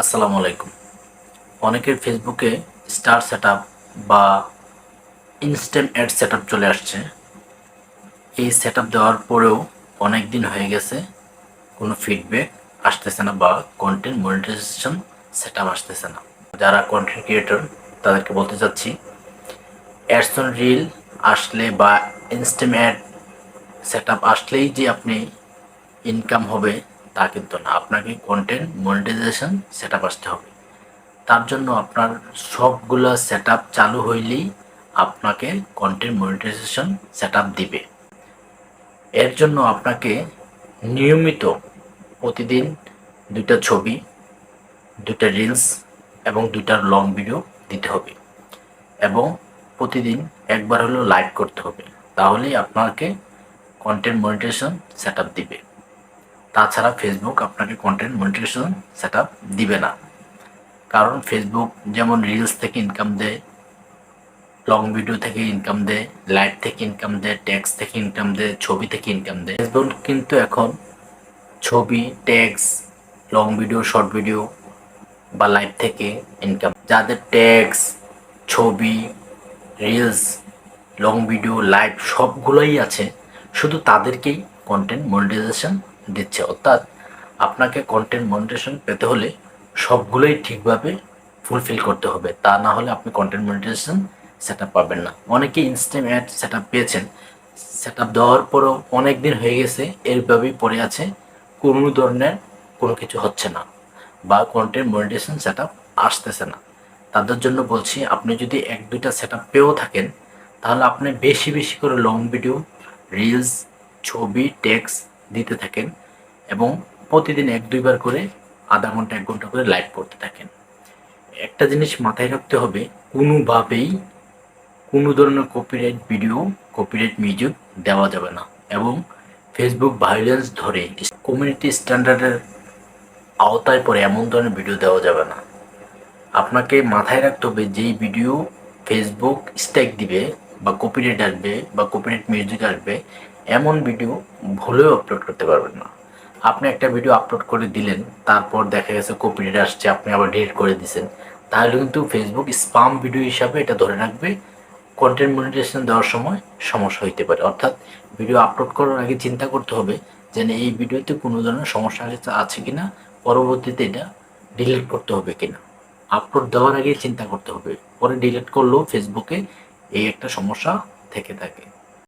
আসসালামু আলাইকুম। অনেকের ফেসবুকে স্টার সেট বা ইনস্ট্যান্ট অ্যাড সেট চলে আসছে। এই সেট দেওয়ার পরেও অনেক দিন হয়ে গেছে, কোনো ফিডব্যাক আসতেছে না বা কন্টেন্ট মনিটাইজেশন সেট আসতেছে না। যারা কন্টেন্ট ক্রিয়েটর তাদেরকে বলতে চাচ্ছি অ্যাডসন রিল আসলে বা ইনস্ট্যান্ট অ্যাড সেট আসলেই যে আপনি ইনকাম হবে তা কিন্তু না। আপনাকে কন্টেন্ট মনিটাইজেশন সেট আসতে হবে। তার জন্য আপনার সবগুলো সেট চালু হইলেই আপনাকে কন্টেন্ট মনিটাইজেশন সেট দিবে। এর জন্য আপনাকে নিয়মিত প্রতিদিন দুইটা ছবি, দুইটা রিলস এবং দুইটা লং ভিডিও দিতে হবে এবং প্রতিদিন একবার হলেও লাইভ করতে হবে। তাহলেই আপনাকে কন্টেন্ট মনিটাইজেশন সেট দিবে। তাছাড়া ফেসবুক আপনাকে কন্টেন্ট মনিটাইজেশন সেট দিবে না। কারণ ফেসবুক যেমন রিলস থেকে ইনকাম দেয় লং ভিডিও থেকে ইনকাম দেয় লাইভ থেকে ইনকাম দেয় ট্যাক্স থেকে ইনকাম দেয়, ছবি থেকে ইনকাম দেয়। ফেসবুক কিন্তু এখন ছবি text long video short video বা লাইভ থেকে ইনকাম যাদের ট্যাক্স ছবি রিলস লং ভিডিও লাইভ সবগুলোই আছে, শুধু তাদেরকেই কন্টেন্ট মনিটাইজেশন দিচ্ছে। অর্থাৎ আপনাকে কন্টেন্ট মনিটাইজেশন পেতে হলে সবগুলোই ঠিকভাবে ফুলফিল করতে হবে। তা না হলে আপনি কন্টেন্ট মনিটাইজেশন সেট পাবেন না। অনেকেই ইনস্ট্যান্ট অ্যাড সেট পেয়েছেন। সেট দেওয়ার পরও অনেক দিন হয়ে গেছে, এরভাবেই পড়ে আছে। কোনো ধরনের কোনো কিছু হচ্ছে না বা কন্টেন্ট মনিটাইজেশন সেট আসতেছে না। তাদের জন্য বলছি, আপনি যদি এক, দুইটা সেট পেয়েও থাকেন, তাহলে আপনি বেশি বেশি করে লং ভিডিও রিলস ছবি টেক্স দিতে থাকেন এবং প্রতিদিন এক দুইবার করে আধা ঘণ্টা, এক ঘণ্টা করে লাইভ পড়তে থাকেন। একটা জিনিস মাথায় রাখতে হবে, কোনোভাবেই কোনো ধরনের কপিরাইট ভিডিও কপিরাইট মিউজিক দেওয়া যাবে না এবং ফেসবুক ভাইলেন্স ধরে কমিউনিটি স্ট্যান্ডার্ডের আওতায় পড়ে এমন ধরনের ভিডিও দেওয়া যাবে না। আপনাকে মাথায় রাখতে হবে, যেই ভিডিও ফেসবুক স্ট্যাক দিবে বা কপিরাইট আসবে বা কপিরাইট মিউজিক আসবে, এমন ভিডিও ভুলেও আপলোড করতে পারবেন না। আপনি একটা ভিডিও আপলোড করে দিলেন, তারপর দেখা গেছে কপিরাইট আসছে, আপনি আবার ডিলিট করে দিছেন, তাহলে কিন্তু ফেসবুক স্পাম ভিডিও হিসাবে এটা ধরে রাখবে। কন্টেন্ট মনিটাইজেশন দেওয়ার সময় সমস্যা হইতে পারে। অর্থাৎ ভিডিও আপলোড করার আগে চিন্তা করতে হবে যে এই ভিডিওতে কোনো ধরনের সমস্যা আছে কিনা, পরবর্তীতে এটা ডিলিট করতে হবে কিনা। আপলোড দেওয়ার আগে চিন্তা করতে হবে। পরে ডিলিট করলেও ফেসবুকে এই একটা সমস্যা থেকে থাকে।